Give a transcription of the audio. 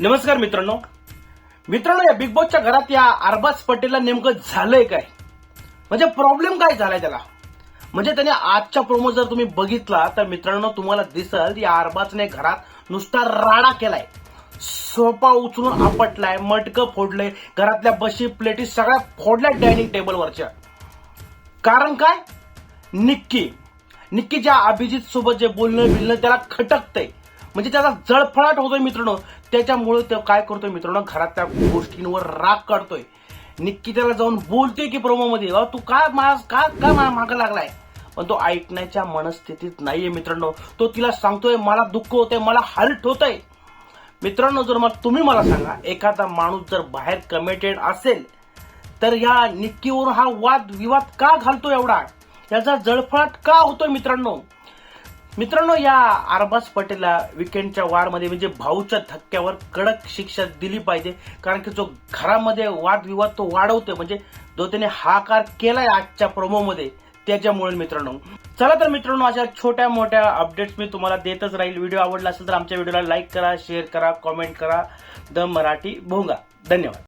नमस्कार मित्रांनो. मित्रांनो या बिग बॉसच्या घरात या अरबाज पटेलला नेमकं झालंय काय? म्हणजे प्रॉब्लेम काय झालाय त्याला? म्हणजे त्याने आजच्या प्रोमो जर तुम्ही बघितला तर मित्रांनो तुम्हाला दिसल या अरबाजने घरात नुसता राडा केलाय. सोफा उचलून आपटलाय मटकं फोडलंय घरातल्या बशी प्लेटी सगळ्या फोडल्या डायनिंग टेबलवरच्या कारण काय? निक्की. निक्कीच्या अभिजित सोबत जे बोलणं बिलणं त्याला खटकतंय. म्हणजे त्याचा जळफळाट होतोय मित्रांनो. त्याच्यामुळे तो काय करतोय मित्रांनो घरातल्या गोष्टींवर राग काढतोय. निक्की त्याला जाऊन बोलते की प्रोमोमध्ये "अहो, तू काय मा का का मागं लागलाय? पण तो ऐकण्याच्या मनस्थितीत नाहीये मित्रांनो. तो तिला सांगतोय मला दुःख होतंय मला हर्ट होतंय. मित्रांनो जर मग तुम्ही मला सांगा एखादा माणूस जर बाहेर कमिटेड असेल तर या निक्कीवरून हा वाद विवाद का घालतो एवढा? याचा जळफळाट का होतोय मित्रांनो? मित्रांनो या अरबाज पटेलला विकेंडच्या वारमध्ये म्हणजे भाऊच्या धक्क्यावर कडक शिक्षा दिली पाहिजे. कारण की जो घरामध्ये वादविवाद तो वाढवतोय. म्हणजे जो त्याने हाकार केलाय आजच्या प्रोमोमध्ये त्याच्यामुळे मित्रांनो. चला तर मित्रांनो अशा छोट्या मोठ्या अपडेट्स मी तुम्हाला देतच राहील. व्हिडिओ आवडला असेल तर आमच्या व्हिडिओला लाईक करा शेअर करा कॉमेंट करा. द मराठी भोंगा. धन्यवाद.